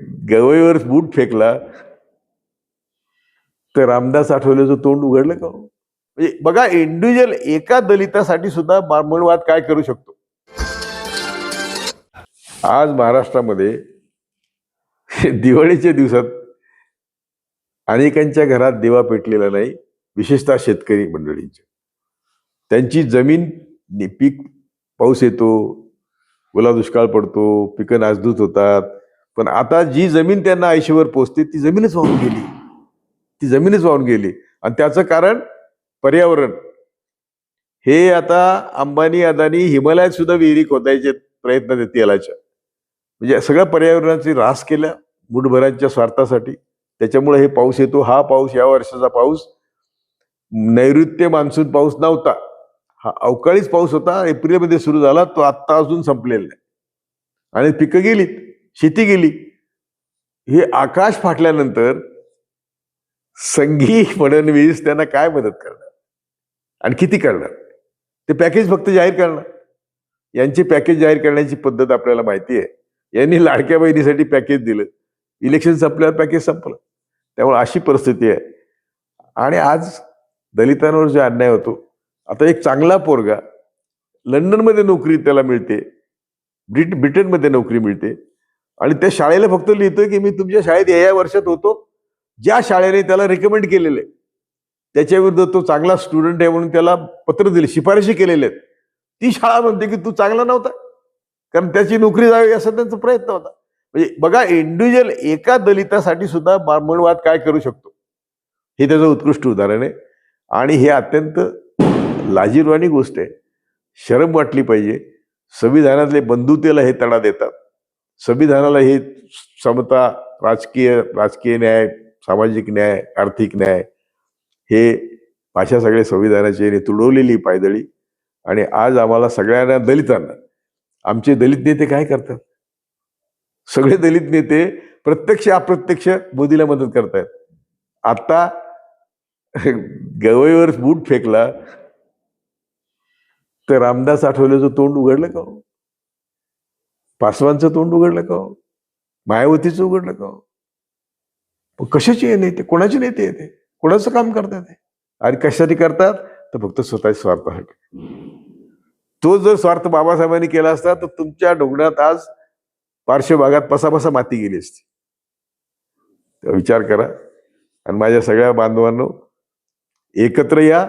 गवईवर बूट फेकला तर रामदास आठवलेचं तोंड उघडलं का हो? म्हणजे बघा इंडिव्हिज्युअल एका दलितासाठी सुद्धा ब्राह्मणवाद काय करू शकतो? आज महाराष्ट्रामध्ये दिवाळीच्या दिवसात अनेकांच्या घरात दिवा पेटलेला नाही विशेषतः शेतकरी मंडळींच्या. त्यांची जमीन पीक पाऊस येतो ओला दुष्काळ पडतो पिकं नासधूत होतात पण आता जी जमीन त्यांना आयशीवर पोचते ती जमीनच वाहून गेली. ती जमीनच वाहून गेली. आणि त्याचं कारण पर्यावरण. हे आता अंबानी अदानी हिमालयात सुद्धा विहिरी खोदायचे प्रयत्न आहेत तेलाच्या. म्हणजे सगळ्या पर्यावरणाची रास केल्या मुठभरांच्या स्वार्थासाठी. त्याच्यामुळे हे पाऊस येतो. हा पाऊस या वर्षाचा पाऊस. नैऋत्य मान्सून पाऊस नव्हता. हा अवकाळीच पाऊस होता. एप्रिलमध्ये सुरू झाला. तो आत्ता अजून संपलेला नाही. आणि पिकं गेलीत. शेती गेली हे आकाश फाटल्यानंतर संघी फडणवीस त्यांना काय मदत करणार? आणि किती करणार? ते पॅकेज फक्त जाहीर करणार. यांची पॅकेज जाहीर करण्याची पद्धत आपल्याला माहिती आहे. यांनी लाडक्या बहिणीसाठी पॅकेज दिलं. इलेक्शन संपल्यावर पॅकेज संपलं. त्यामुळे अशी परिस्थिती आहे. आणि आज दलितांवर जो अन्याय होतो आता एक चांगला पोरगा लंडनमध्ये नोकरी त्याला मिळते. ब्रिट ब्रिटनमध्ये नोकरी मिळते. आणि त्या शाळेला फक्त लिहितोय की मी तुमच्या शाळेत या या वर्षात होतो. ज्या शाळेने त्याला रिकमेंड केलेलं आहे त्याच्या विरुद्ध तो चांगला स्टुडंट आहे म्हणून त्याला पत्र दिले शिफारशी केलेल्या आहेत. ती शाळा म्हणते की तू चांगला नव्हता. कारण त्याची नोकरी जावी असा त्यांचा प्रयत्न होता. म्हणजे बघा इंडिव्हिज्युअल एका दलितासाठी सुद्धा ब्राह्मणवाद काय करू शकतो? हे त्याचं उत्कृष्ट उदाहरण आहे. आणि हे अत्यंत लाजीरवाणी गोष्ट आहे. शरम वाटली पाहिजे. संविधानातले बंधुतेला हे तडा देतात. संविधानाला हे समता राजकीय राजकीय न्याय सामाजिक न्याय आर्थिक न्याय हे भाषा सगळे संविधानाची तुडवलेली पायदळी. आणि आज आम्हाला सगळ्यांना दलितांना आमचे दलित नेते काय करतात? सगळे दलित नेते प्रत्यक्ष अप्रत्यक्ष मोदीला मदत करतायत. आता गवईवर बूट फेकला तर रामदास आठवलेचं तोंड उघडलं का हो? पासवानचं तोंड उघडलं का हो? मायावतीचं उघडलं का हो? कशाची मग कशाचे नेते? कोणाचे नेते येते कोणाचं काम करतात आणि कशासाठी करतात? तर फक्त स्वतःच्या स्वार्थासाठी तो जर स्वार्थ बाबासाहेबांनी केला असता तर तुमच्या डोंगरात आज पार्श्व भागात पसापसा माती गेली असती. विचार करा. आणि माझ्या सगळ्या बांधवांनो एकत्र या.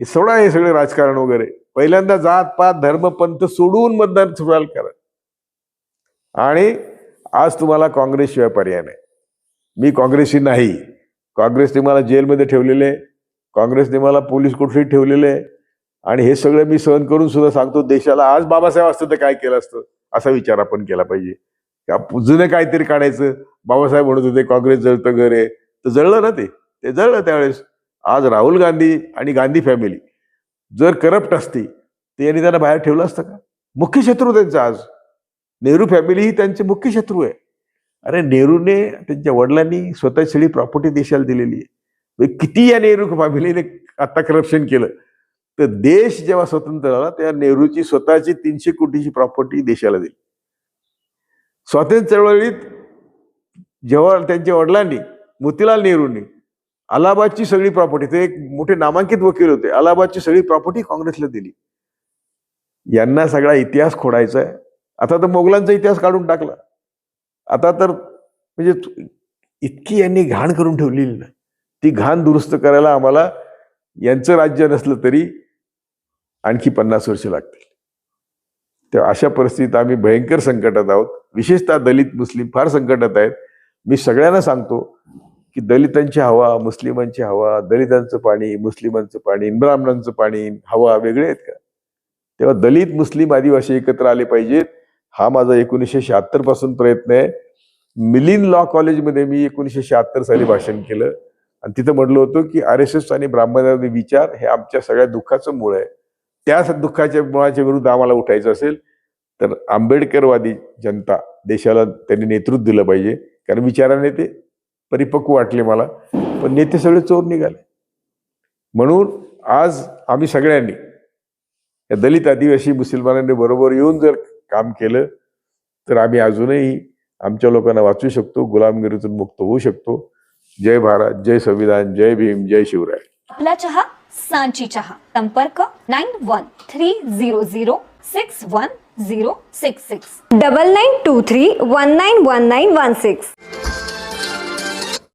हे सोडा हे सगळे राजकारण वगैरे. पहिल्यांदा जात पात धर्म पंथ सोडून मतदान सुरुवात करा आणि आज तुम्हाला काँग्रेसशिवाय पर्याय नाही. मी काँग्रेसशी नाही. काँग्रेसने मला जेलमध्ये ठेवलेले काँग्रेसने मला पोलीस कोठडीत ठेवलेले आणि हे सगळं मी सहन करून सुद्धा सांगतो देशाला आज बाबासाहेब असतं तर काय केलं असतं? असा विचार आपण केला पाहिजे. का जुनं काहीतरी काढायचं. बाबासाहेब म्हणत होते काँग्रेस जळतं घर. आहे तर जळलं ना ते? ते जळलं त्यावेळेस. आज राहुल गांधी आणि गांधी फॅमिली जर करप्ट असती ते यांनी त्यांना बाहेर ठेवलं असतं का? मुख्य शत्रू त्यांचा आज. नेहरू फॅमिली ही त्यांचे मुख्य शत्रू आहे. अरे नेहरूने त्यांच्या वडिलांनी स्वतःची सगळी प्रॉपर्टी देशाला दिलेली आहे. म्हणजे किती या नेहरू फॅमिलीने आता करप्शन केलं. तर देश जेव्हा स्वतंत्र झाला तेव्हा नेहरूची स्वतःची तीनशे कोटीची प्रॉपर्टी देशाला दिली. स्वातंत्र्य चळवळीत जेव्हा त्यांच्या वडिलांनी मोतीलाल नेहरूंनी अलाहाबादची सगळी प्रॉपर्टी ते एक मोठे नामांकित वकील होते अलाहाबादची सगळी प्रॉपर्टी काँग्रेसला दिली. यांना सगळा इतिहास खोडायचा आहे. आता तर मोगलांचा इतिहास काढून टाकला. आता तर म्हणजे इतकी यांनी घाण करून ठेवलेली ना. ती घाण दुरुस्त करायला आम्हाला यांचं राज्य नसलं तरी आणखी पन्नास वर्ष लागतील. तेव्हा अशा परिस्थितीत आम्ही भयंकर संकटात आहोत. विशेषतः दलित मुस्लिम फार संकटात आहेत. मी सगळ्यांना सांगतो की दलितांची हवा मुस्लिमांची हवा दलितांचं पाणी मुस्लिमांचं पाणी ब्राह्मणांचं पाणी हवा वेगळे आहेत का? तेव्हा दलित मुस्लिम आदिवासी एकत्र आले पाहिजेत. हा माझा एकोणीसशे शहात्तरपासून प्रयत्न आहे. मिलिन लॉ कॉलेजमध्ये मी एकोणीसशे शहात्तर साली भाषण केलं. आणि तिथं म्हटलं होतं की आर एस एस आणि ब्राह्मणाचे विचार हे आमच्या सगळ्या दुःखाचं मूळ आहे. त्या दुःखाच्या मुळाच्या विरुद्ध आम्हाला उठायचं असेल तर आंबेडकरवादी जनता देशाला त्यांनी नेतृत्व दिलं पाहिजे. कारण विचाराने ते परिपक्व वाटले मला. पण नेते सगळे चोर निघाले. म्हणून आज आम्ही सगळ्यांनी या दलित आदिवासी मुसलमानांनी बरोबर येऊन जर काम केलं तर आम्ही अजूनही आमच्या लोकांना वाचू शकतो गुलामगिरीतून मुक्त होऊ शकतो. जय भारत जय संविधान जय भीम जय शिवराय. आपला चहा सांची चहा. संपर्क nine one three zero zero six one zero six six. Double nine two three one nine one nine one six.